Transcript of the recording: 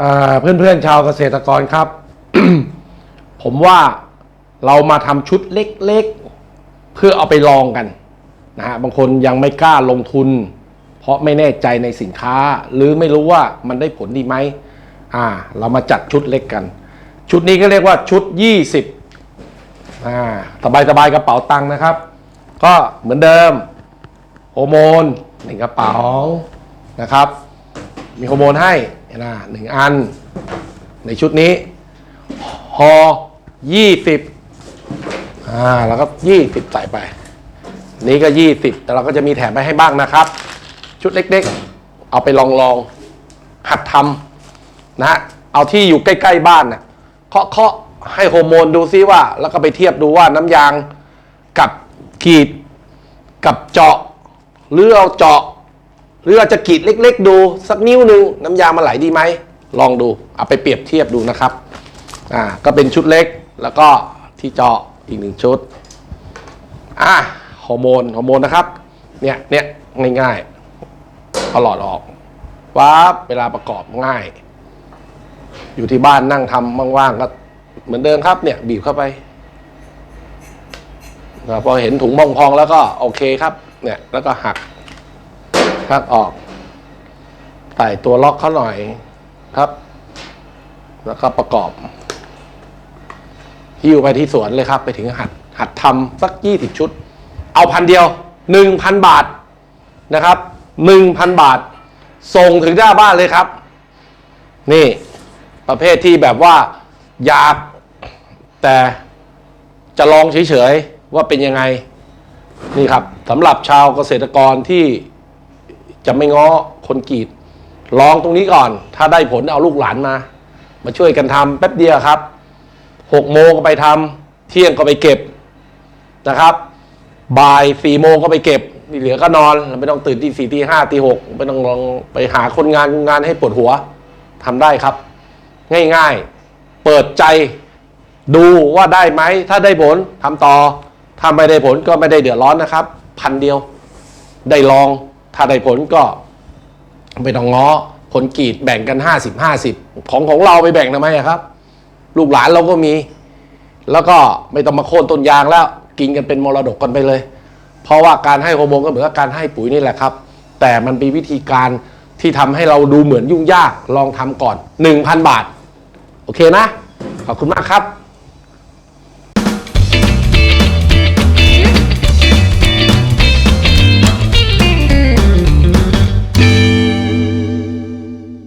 อ่าเพื่อนๆชาวเกษตรกรครับ ผมว่าเรามาทำชุดเล็กๆ เพื่อเอาไปลองกันนะฮะบางคนยังไม่กล้าลงทุน เพราะไม่แน่ใจในสินค้า หรือไม่รู้ว่ามันได้ผลดีไหมอ่า เรามาจัดชุดเล็กกัน ชุดนี้ก็เรียกว่าชุด 20อ่าสบายๆกระเป๋าตังค์นะครับ ก็เหมือนเดิมโฮอร์โมนหนึ่งกระเป๋านะครับ มีโฮอร์โมนให้นะหนึ่งอัน ในชุดนี้ฮอยี่สิบอ่าแล้วก็ยี่สิบใส่ไป นี้ก็ยี่สิบแต่เราก็จะมีแถมไปให้บ้างนะครับ ชุดเล็กๆ เอาไปลองลองๆหัดทำนะฮะเอาที่อยู่ใกล้ๆบ้านนะเคาะเคาะให้โฮอร์โมนดูซิว่า แล้วก็ไปเทียบดูว่าน้ำยางกับขีดกับเจาะหรือเอาเจาะ หรืออาจจะกรีดเล็ก ๆ ดูสักนิ้วหนึ่งน้ำยามันไหลดีไหมลองดูเอาไปเปรียบเทียบดูนะครับอ่าก็เป็นชุดเล็กแล้วก็ที่เจาะอีกหนึ่งชุดอ่าฮอร์โมนฮอร์โมนนะครับเนี่ยเนี่ยง่ายๆเอาหลอดออกว้าเวลาประกอบง่าย อยู่ที่บ้านนั่งทำว่างๆก็เหมือนเดิมครับเนี่ยบีบเข้าไปพอเห็นถุงมองพองแล้วก็โอเคครับ เนี่ยแล้วก็หัก หักออกใส่ตัวล็อกเขาหน่อยครับ แล้วก็ประกอบหิ้วไปที่สวนเลยครับ ไปถึงหัดหัดทำสักยี่สิบชุด เอาพันเดียวหนึ่งพันบาทนะครับหนึ่งพันบาท ส่งถึงหน้าบ้านเลยครับ นี่ประเภทที่แบบว่าอยากแต่จะลองเฉยๆว่าเป็นยังไง นี่ครับสำหรับชาวเกษตรกรที่ จะไม่ง้อคนกรีดลองตรงนี้ก่อน ถ้าได้ผลเอาลูกหลานมา มาช่วยกันทำแป๊บเดียวครับหกโมงก็ไปทำเที่ยงก็ไปเก็บนะครับบ่ายสี่โมงก็ไปเก็บที่เหลือก็นอนไม่ต้องตื่นที่สี่ที่ห้าที่หกไม่ต้องลองไปหาคนงานงานให้ปวดหัวทำได้ครับ ง่ายๆ เปิดใจดูว่าได้ไหม ถ้าได้ผลทำต่อถ้าไม่ได้ผลก็ไม่ได้เดือดร้อนนะครับ พันเดียว ได้ลอง ถ้าได้ผลก็ไม่ต้องง้อคนกรีดแบ่งกันห้าสิบห้าสิบของของเราไปแบ่งทำไมครับ ลูกหลานเราก็มี แล้วก็ไม่ต้องมาโค่นต้นยางแล้วกินกันเป็นมรดกกันไปเลย เพราะว่าการให้ฮอร์โมนก็เหมือนกับการให้ปุ๋ยนี่แหละครับ แต่มันมีวิธีการที่ทำให้เราดูเหมือนยุ่งยากลองทำก่อน 1,000 บาท โอเคนะ ขอบคุณมากครับ